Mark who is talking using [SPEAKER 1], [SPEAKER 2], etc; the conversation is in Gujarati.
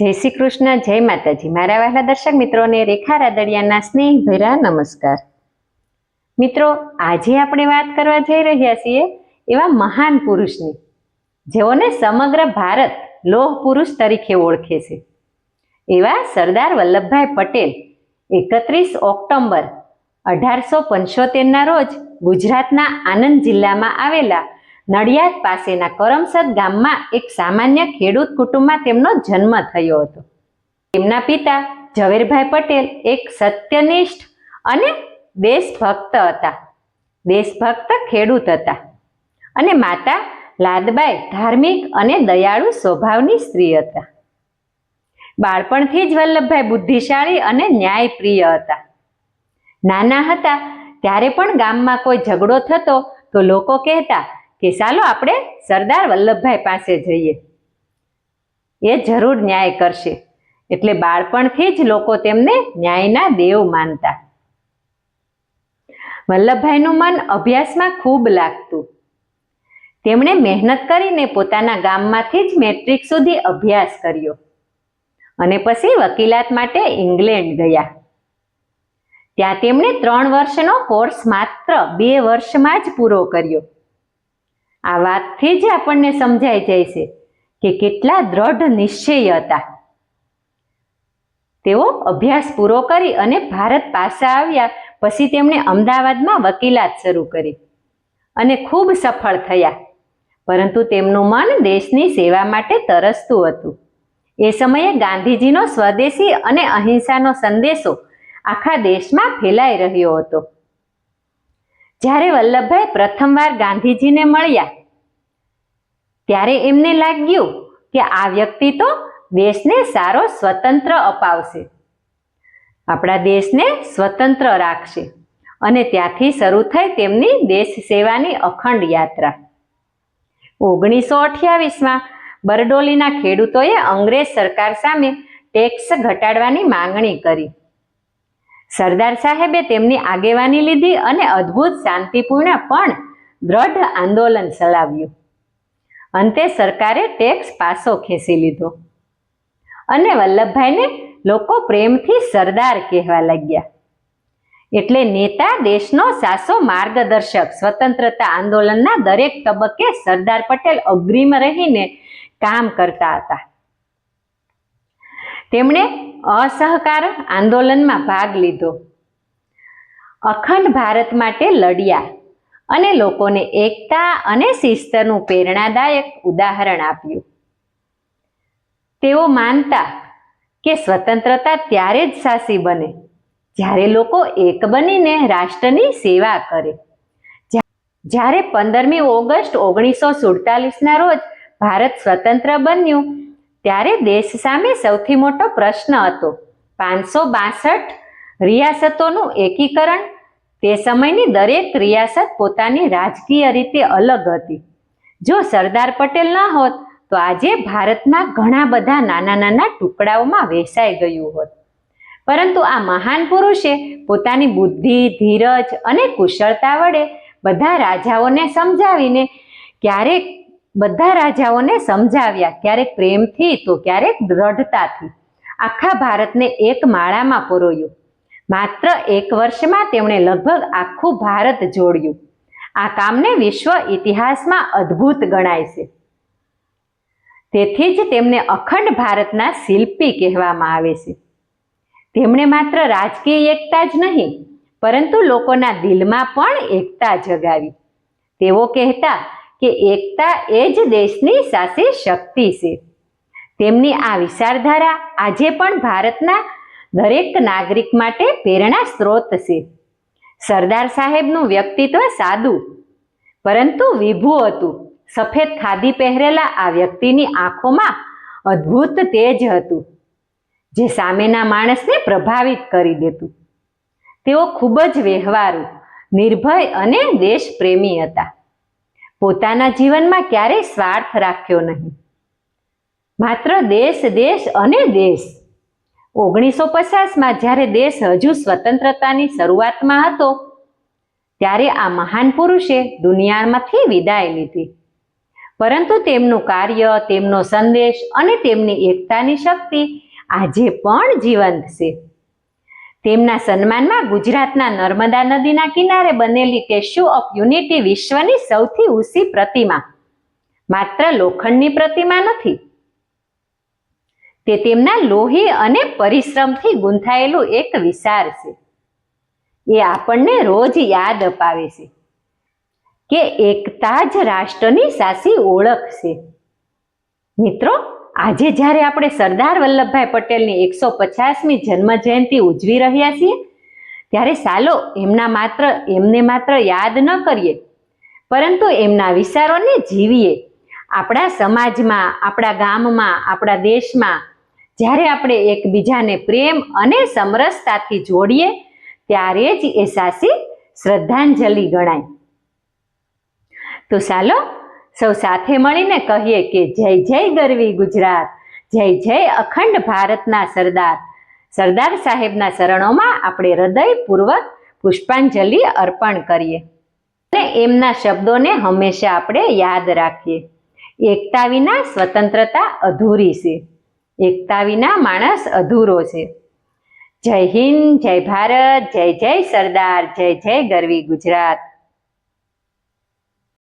[SPEAKER 1] જય શ્રી કૃષ્ણ, જય માતાજી. મારા વહેલા દર્શક મિત્રોને રેખા રાદડિયાના સ્નેહ ભેરા નમસ્કાર. મિત્રો, આજે આપણે વાત કરવા જઈ રહ્યા છીએ એવા મહાન પુરુષની, જેઓને સમગ્ર ભારત લોહ પુરુષ તરીકે ઓળખે છે. એવા સરદાર વલ્લભભાઈ પટેલ એકત્રીસ ઓક્ટોબર અઢારસો પંચોતેરના રોજ ગુજરાતના આનંદ જિલ્લામાં આવેલા નડિયાદ પાસેના કરમસદ ગામમાં એક સામાન્ય ખેડૂત કુટુંબમાં તેમનો જન્મ થયો હતો. તેમના પિતા ઝવેરભાઈ પટેલ એક સત્યનિષ્ઠ અને દેશભક્ત હતા. દેશભક્ત ખેડૂત હતા અને માતા લાદબાઈ ધાર્મિક અને દયાળુ સ્વભાવની સ્ત્રી હતા. બાળપણથી જ વલ્લભભાઈ બુદ્ધિશાળી અને ન્યાયપ્રિય હતા. નાના હતા ત્યારે પણ ગામમાં કોઈ ઝઘડો થતો તો લોકો કહેતા કે ચાલો આપણે સરદાર વલ્લભભાઈ પાસે જઈએ. એ જરૂર ન્યાય કરશે. એટલે બાળપણથી જ લોકો તેમને ન્યાયના દેવ માનતા. વલ્લભભાઈનું મન અભ્યાસમાં ખૂબ લાગતું. તેમણે મહેનત કરીને પોતાના ગામમાંથી જ મેટ્રિક સુધી અભ્યાસ કર્યો. અને પછી વકીલાત માટે ઇંગ્લેન્ડ ગયા. ત્યાં તેમણે ત્રણ વર્ષનો કોર્સ માત્ર બે વર્ષમાં જ પૂરો કર્યો. આ વાતથી જ આપણને સમજાઈ જાય છે કે કેટલા દ્રઢ નિશ્ચય હતા. તેઓ અભ્યાસ પૂરો કરી અને ભારત પાછા આવ્યા, પછી તેમણે અમદાવાદમાં વકીલાત શરૂ કરી અને ખૂબ સફળ થયા. પરંતુ તેમનું મન દેશની સેવા માટે તરસતું હતું. એ સમયે ગાંધીજીનો સ્વદેશી અને અહિંસાનો સંદેશો આખા દેશમાં ફેલાઈ રહ્યો હતો. જ્યારે વલ્લભભાઈ પ્રથમવાર ગાંધીજીને મળ્યા, ત્યારે એમને લાગ્યું કે આ વ્યક્તિ તો દેશને સારો સ્વતંત્ર અપાવશે. આપણા દેશને સ્વતંત્ર રાખશે અને ત્યાંથી શરૂ થઈ તેમની દેશ સેવાની અખંડ યાત્રા. ઓગણીસો અઠ્યાવીસમાં બરડોલીના ખેડૂતોએ અંગ્રેજ સરકાર સામે ટેક્સ ઘટાડવાની માંગણી કરી. સરદાર સાહેબે તેમની આગેવાની લીધી અને અદ્ભુત શાંતિપૂર્ણ પણ દ્રઢ આંદોલન ચલાવ્યું. અંતે સરકારે ટેક્સ પાસો ખેંચી લીધો. અને વલ્લભભાઈને લોકો પ્રેમથી સરદાર કહેવા લાગ્યા. એટલે નેતા દેશનો સાસો માર્ગદર્શક સ્વતંત્રતા આંદોલનના દરેક તબક્કે સરદાર પટેલ અગ્રીમ રહીને કામ કરતા હતા. તેમણે અસહકાર આંદોલનમાં ભાગ લીધો. અખંડ ભારત માટે લડ્યા અને લોકોને એકતા અને શિસ્તનું પ્રેરણાદાયક ઉદાહરણ આપ્યું. તેઓ માનતા કે સ્વતંત્રતા ત્યારે જ સાસી બને જ્યારે લોકો એક બનીને રાષ્ટ્રની સેવા કરે. જ્યારે પંદરમી ઓગસ્ટ ઓગણીસો સુડતાલીસના રોજ ભારત સ્વતંત્ર બન્યું ત્યારે દેશ સામે સૌથી મોટો પ્રશ્ન હતો. પાંચસો બાસઠ રિયાસતોનું એકીકરણ. તે સમયની દરેક રિયાસત પોતાની રાજકીય રીતે અલગ હતી. જો સરદાર પટેલ ન હોત, તો આજે ભારતના ઘણા બધા નાના નાના ટુકડાઓમાં વહેંચાઈ ગયું હોત. પરંતુ આ મહાન પુરુષે પોતાની બુદ્ધિ, ધીરજ અને કુશળતા વડે બધા રાજાઓને સમજાવીને ક્યારેક બધા રાજાઓને સમજાવ્યા, ક્યારેક પ્રેમથી તો ક્યારેક દ્રઢતાથી. આખા ભારતને એક માળામાં પરોયું. માત્ર એક વર્ષમાં તેમણે લગભગ આખું ભારત જોડ્યું. આ કામને વિશ્વ ઇતિહાસમાં અદ્ભુત ગણાય છે. તેથી જ તેમને અખંડ ભારતના શિલ્પી કહેવામાં આવે છે. તેમણે માત્ર રાજકીય એકતા જ નહીં, પરંતુ લોકોના દિલમાં પણ એકતા જગાવી. તેઓ કહેતા કે એકતા એ જ દેશની સાચી શક્તિ છે. તેમની આ વિચારધારા આજે પણ ભારતના દરેક નાગરિક માટે પ્રેરણા સ્ત્રોત છે. સરદાર સાહેબનું વ્યક્તિત્વ સાદું, પરંતુ વિભુ હતું. સફેદ ખાદી પહેરેલા આ વ્યક્તિની આંખોમાં અદ્ભુત તેજ હતું, જે સામેના માણસને પ્રભાવિત કરી દેતું. તેઓ ખૂબ જ વ્યવહારુ, નિર્ભય અને દેશપ્રેમી હતા. પોતાના જીવનમાં ક્યારેય સ્વાર્થ રાખ્યો નહીં. માત્ર દેશ દેશ અને દેશ. ઓગણીસો પચાસમાં જ્યારે દેશ હજુ સ્વતંત્રતાની શરૂઆતમાં હતો, ત્યારે આ મહાન પુરુષે દુનિયામાંથી વિદાય લીધી. પરંતુ તેમનું કાર્ય, તેમનો સંદેશ અને તેમની એકતાની શક્તિ આજે પણ જીવંત છે. તેમના સન્માનમાં ગુજરાતના નર્મદા નદીના કિનારે બનેલી સ્ટેચ્યુ ઓફ યુનિટી વિશ્વની સૌથી ઊંચી પ્રતિમા. માત્ર લોખંડની પ્રતિમા નથી, તે તેમના લોહી અને પરિશ્રમથી ગૂંથાયેલું એક વિચાર છે. એ આપણને રોજ યાદ અપાવે છે કે એકતા જ રાષ્ટ્રની સાચી ઓળખ છે. મિત્રો આજે જ્યારે આપણે સરદાર વલ્લભભાઈ પટેલની એકસો પચાસમી જન્મ જયંતિ ઉજવી રહ્યા છીએ, ત્યારે સાલો એમના માત્ર, એમને માત્ર યાદ ન કરીએ, પરંતુ એમના વિચારોને જીવીએ. આપણા સમાજમાં, આપણા ગામમાં, આપણા દેશમાં જ્યારે આપણે એકબીજાને પ્રેમ અને સમરસતાથી જોડીએ, ત્યારે જ એ સાચી શ્રદ્ધાંજલિ ગણાય. તો ચાલો સૌ સાથે મળીને કહીએ કે જય જય ગરવી ગુજરાત, જય જય અખંડ ભારતના સરદાર. સરદાર સાહેબના ચરણોમાં આપણે હૃદયપૂર્વક પુષ્પાંજલિ અર્પણ કરીએ. અને એમના શબ્દોને હંમેશા આપણે યાદ રાખીએ. એકતા વિના સ્વતંત્રતા અધૂરી છે. એકતા વિના માણસ અધૂરો છે. જય હિન્દ, જય ભારત, જય જય સરદાર, જય જય ગરવી ગુજરાત.